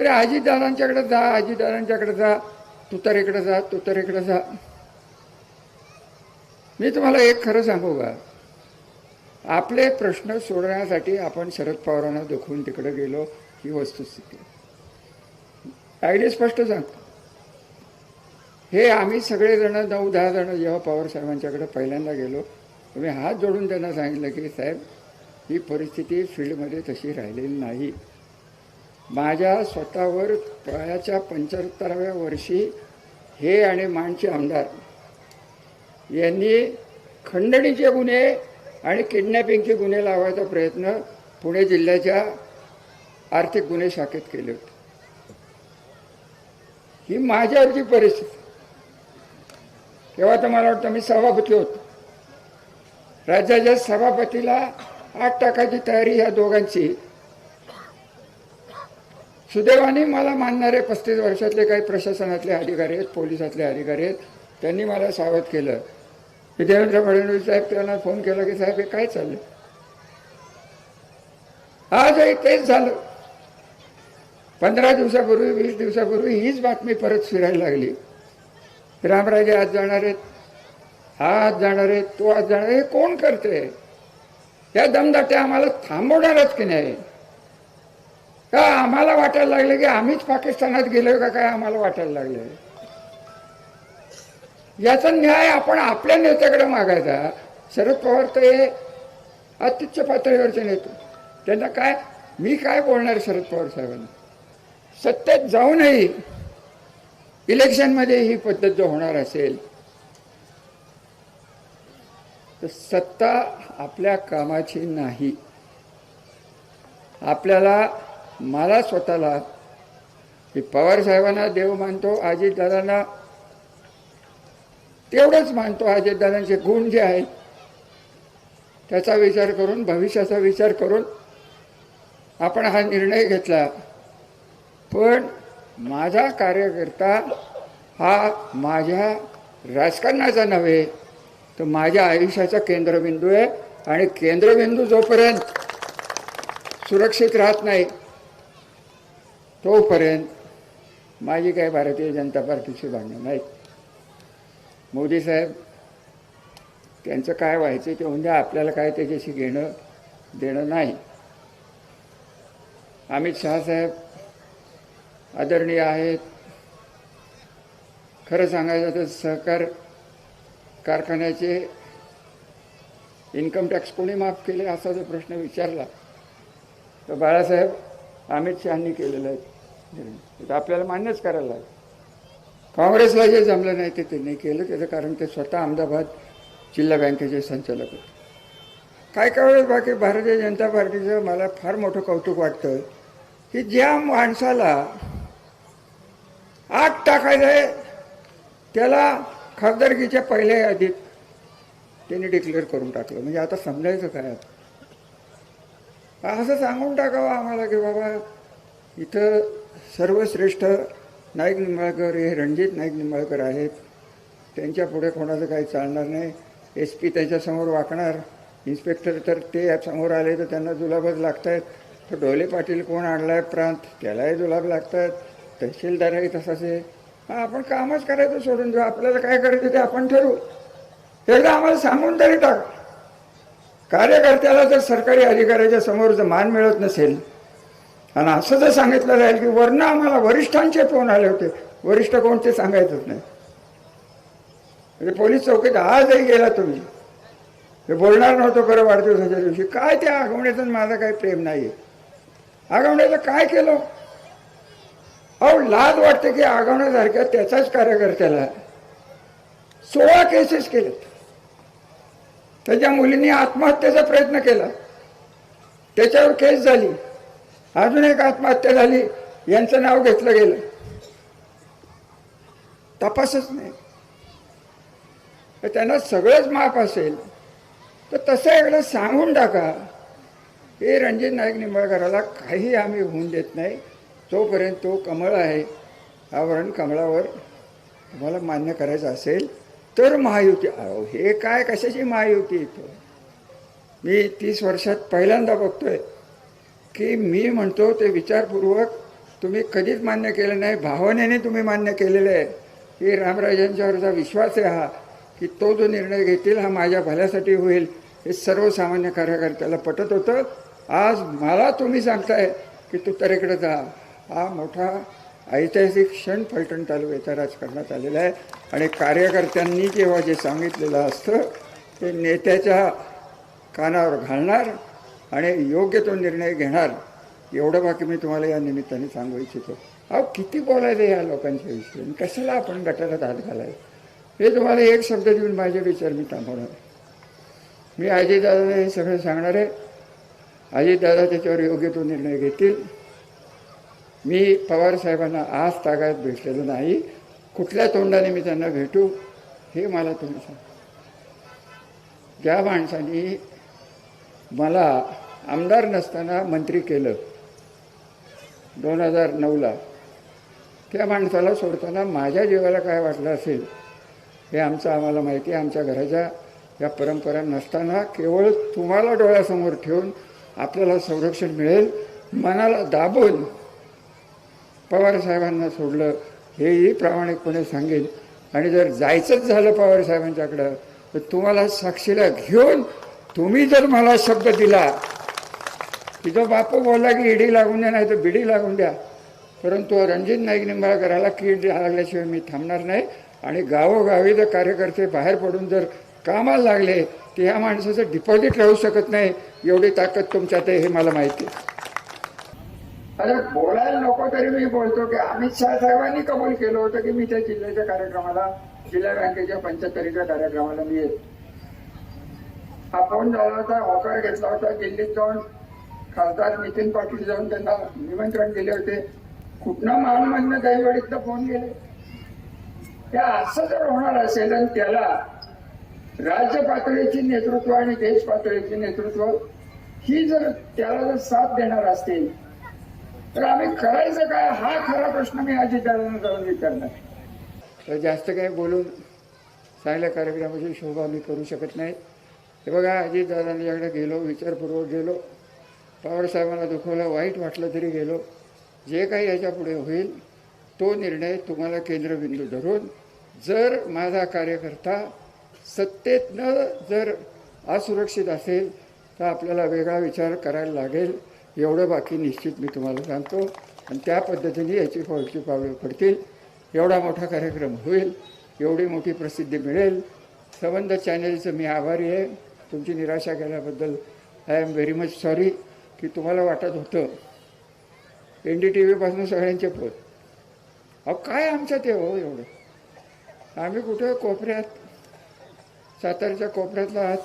अरे आजीदारांच्याकडे जा आजीदारांच्याकडे जा. तुतारेकडे जा तुतारेकडे जा. मी तुम्हाला एक खरं सांगू का? आपले प्रश्न सोडवण्यासाठी आपण शरद पवारांना दुखवून तिकडे गेलो ही वस्तुस्थिती आयडिया स्पष्ट सांगतो. हे आम्ही सगळेजण नऊ दहा जण जेव्हा पवार साहेबांच्याकडे पहिल्यांदा गेलो तुम्ही हात जोडून त्यांना सांगितलं की साहेब ही परिस्थिती फील्डमध्ये तशी राहिलेली नाही. माझ्या स्वतःवर वयाच्या पंच्याहत्तराव्या वर्षी हे आणि माणचे आमदार यांनी खंडणीचे गुन्हे आणि किडनॅपिंगचे गुन्हे लावायचा प्रयत्न पुणे जिल्ह्याच्या आर्थिक गुन्हे शाखेत केले होते. ही माझ्यावरची परिस्थिती. तेव्हा तर मला वाटतं मी सभापती होतो. राज्याच्या सभापतीला आठ टाकायची तयारी ह्या दोघांची सुदैवाने मला मानणारे पस्तीस वर्षातले काही प्रशासनातले अधिकारी आहेत पोलिसातले अधिकारी आहेत. त्यांनी मला सावध केलं. मी देवेंद्र फडणवीस साहेब त्यांना फोन केला की साहेब हे काय चाललं आजही तेच झालं. पंधरा दिवसापूर्वी वीस दिवसापूर्वी हीच बातमी परत फिरायला लागली. रामराजे आज जाणार आहेत. हा आज जाणार आहे. तो आज जाणार आहे. हे कोण करते या दमदाट्या आम्हाला थांबवणारच की नाही? का आम्हाला वाटायला लागलं की आम्हीच पाकिस्तानात गेलोय का काय आम्हाला वाटायला लागलं? याचा न्याय आपण आपल्या नेत्याकडे मागायचा. शरद पवार तर हे अत्युच्च पातळीवरचे नेते. त्यांना काय मी काय बोलणार शरद पवार साहेबांना? सत्तेत जाऊनही इलेक्शनमध्ये ही पद्धत जर होणार असेल तर सत्ता आपल्या कामाची नाही. आपल्याला मला स्वतःला की पवार साहेबांना देव मानतो अजितदादांना तेवढंच मानतो अजितदादांचे गुण जे आहेत त्याचा विचार करून भविष्याचा विचार करून आपण हा निर्णय घेतला. पण माझा कार्यकर्ता हा माझ्या राजकारणाचा नव्हे तर माझ्या आयुष्याचा केंद्रबिंदू आहे आणि केंद्रबिंदू जोपर्यंत सुरक्षित राहत नाही तोपर्यंत माझी काही भारतीय जनता पार्टीची भांडणं नाहीत. मोदी साहेब त्यांचं काय व्हायचं ते म्हणजे आपल्याला काय त्याच्याशी घेणं देणं नाही. अमित शहा साहेब आदरणीय आहेत. खरं सांगायचं तर सहकार कारखान्याचे इन्कम टॅक्स कोणी माफ केले असा जर प्रश्न विचारला तर बाळासाहेब अमित शहानी केलेला आहे. तर आपल्याला मान्यच करायला लागेल. काँग्रेसला जे जमलं नाही ते त्यांनी केलं. त्याचं कारण ते स्वतः अहमदाबाद जिल्हा बँकेचे संचालक होते. काय काय वेळेस बाकी भारतीय जनता पार्टीचं मला फार मोठं कौतुक वाटतं की ज्या माणसाला आग टाकायचं आहे त्याला खासदारकीच्या पहिल्या यादीत त्यांनी डिक्लेअर करून टाकलं. म्हणजे आता समजायचं काय असं सांगून टाकावं आम्हाला की बाबा इथं सर्वश्रेष्ठ नाईक निंबाळकर हे रणजित नाईक निंबाळकर आहेत. त्यांच्या पुढे कोणाचं काही चालणार नाही. एस पी त्याच्यासमोर वाकणार. इन्स्पेक्टर तर ते समोर आले तर त्यांना जुलाबच लागत आहेत तर डोले पाटील कोण आणला आहे प्रांत? त्यालाही जुलाब लागत आहेत तहसीलदारही तसाच आहे. हां आपण कामच करायचं सोडून देऊ. आपल्याला काय करायचं ते आपण ठरवू. एकदा आम्हाला सांगून तरी टाक. कार्यकर्त्याला जर सरकारी अधिकाऱ्याच्या समोर जर मान मिळत नसेल आणि असं जर सांगितलं जाईल की वरनं आम्हाला वरिष्ठांचे फोन आले होते. वरिष्ठ कोण ते सांगायचंच नाही. म्हणजे पोलीस चौकीत आजही गेला तुम्ही. ते बोलणार नव्हतो खरं वाढदिवसाच्या दिवशी. काय त्या आगवण्याचं माझं काही प्रेम नाही आहे आगवण्याचं काय केलं? अहो लाज वाटते की आगवण्यासारख्या त्याचाच कार्यकर्त्याला सोळा केसेस केलेत. त्याच्या मुलींनी आत्महत्येचा प्रयत्न केला. त्याच्यावर केस झाली. अजून एक आत्महत्या झाली. यांचं नाव घेतलं गेलं. तपासच नाही. तर त्यांना सगळंच माफ असेल. तर तसं एकदा सांगून टाका. हे रणजित नाईक निंबाळकराला काही आम्ही होऊन देत नाही. तोपर्यंत तो कमळ आहे आवरण कमळावर तुम्हाला मान्य करायचं असेल तर महायुती अहो हे काय कशाची महायुती येतो मी तीस वर्षात पहिल्यांदा बघतोय. की मी म्हणतो ते विचारपूर्वक तुम्ही कधीच मान्य केलं नाही भावनेने तुम्ही मान्य केलेलं आहे. की रामराजांच्यावरचा विश्वास आहे हा की तो जो निर्णय घेतील हा माझ्या भल्यासाठी होईल हे सर्वसामान्य कार्यकर्त्याला पटत होतं. आज मला तुम्ही सांगताय की तू तरेकडे जा. हा मोठा ऐतिहासिक क्षण फलटण तालुक्याच्या राजकारणात आलेला आहे. आणि कार्यकर्त्यांनी जेव्हा जे सांगितलेलं असतं ते नेत्याच्या कानावर घालणार आणि योग्य तो निर्णय घेणार एवढं बाकी मी तुम्हाला या निमित्ताने सांगू इच्छितो. अहो किती बोलायचं या लोकांच्या विषयी? आणि कशाला आपण गटारात हात घालायचं? हे तुम्हाला एक शब्द देऊन माझे विचार मी थांबवणार मी अजितदादा हे सगळं सांगणार आहे. अजितदादा त्याच्यावर योग्य तो निर्णय घेतील. मी पवार साहेबांना आज तागात भेटलेलो नाही. कुठल्या तोंडाने मी त्यांना भेटू हे मला तुम्ही सांगा. ज्या माणसांनी मला आमदार नसताना मंत्री केलं. दोन हजार नऊला. त्या माणसाला सोडताना माझ्या जीवाला काय वाटलं असेल हे आमचं आम्हाला माहिती आहे. आमच्या घराच्या या परंपरा नसताना केवळ तुम्हाला डोळ्यासमोर ठेवून आपल्याला संरक्षण मिळेल मनाला दाबून पवार साहेबांना सोडलं हेही प्रामाणिकपणे सांगेन. आणि जर जायचंच झालं पवार साहेबांच्याकडं तर तुम्हाला साक्षीला घेऊन तुम्ही जर मला शब्द दिला की जो बापू बोलला की इडी लागून द्या नाही तर बिडी लागून द्या परंतु रणजित नाईक निंबाळकराला कीड लागल्याशिवाय मी थांबणार नाही आणि गावोगावी जर कार्यकर्ते बाहेर पडून जर कामाला लागले तर ह्या माणसाचं डिपॉझिट राहू शकत नाही. एवढी ताकद तुमच्यात आहे हे मला माहिती आहे. अरे बोलायला नको तरी मी बोलतो की अमित शहा साहेबांनी कबूल केलं होतं की मी त्या जिल्ह्याच्या कार्यक्रमाला जिल्हा बँकेच्या पंच्याहत्तरीच्या कार्यक्रमाला मी येतो आपण झाला होता होकार घेतला होता दिल्लीत जाऊन खासदार नितीन पाटील जाऊन त्यांना निमंत्रण दिले होते. कुठनं काही वेळेत फोन गेले त्या असं जर होणार असेल आणि त्याला राज्य पातळीची नेतृत्व आणि देश पातळीचे नेतृत्व ही जर त्याला जर साथ देणार असतील तर आम्ही करायचं काय? हा खरा प्रश्न मी अजितदादांना जाऊन विचारणार. तर जास्त काही बोलून चांगल्या कार्यक्रमाची शोभा मी करू शकत नाही. हे बघा अजितदादांच्याकडे गेलो विचारपूर्वक गेलो. पवारसाहेबांना दुखवलं वाईट वाटलं तरी गेलो. जे काही याच्यापुढे होईल तो निर्णय तुम्हाला केंद्रबिंदू धरून जर माझा कार्यकर्ता सत्तेतनं जर असुरक्षित असेल तर आपल्याला वेगळा विचार करायला लागेल. एवढं बाकी निश्चित मी तुम्हाला सांगतो. आणि त्या पद्धतीने याची पुढची पावलं पडतील. एवढा मोठा कार्यक्रम होईल एवढी मोठी प्रसिद्धी मिळेल. संबंध चॅनलचं मी आभारी आहे. तुमची निराशा केल्याबद्दल I am very much sorry की तुम्हाला वाटत होतं. एन डी टी व्हीपासून सगळ्यांचे पोत. अहो काय आमचं ते हो एवढं? आम्ही कुठं कोपऱ्यात सातारच्या कोपऱ्यातला हा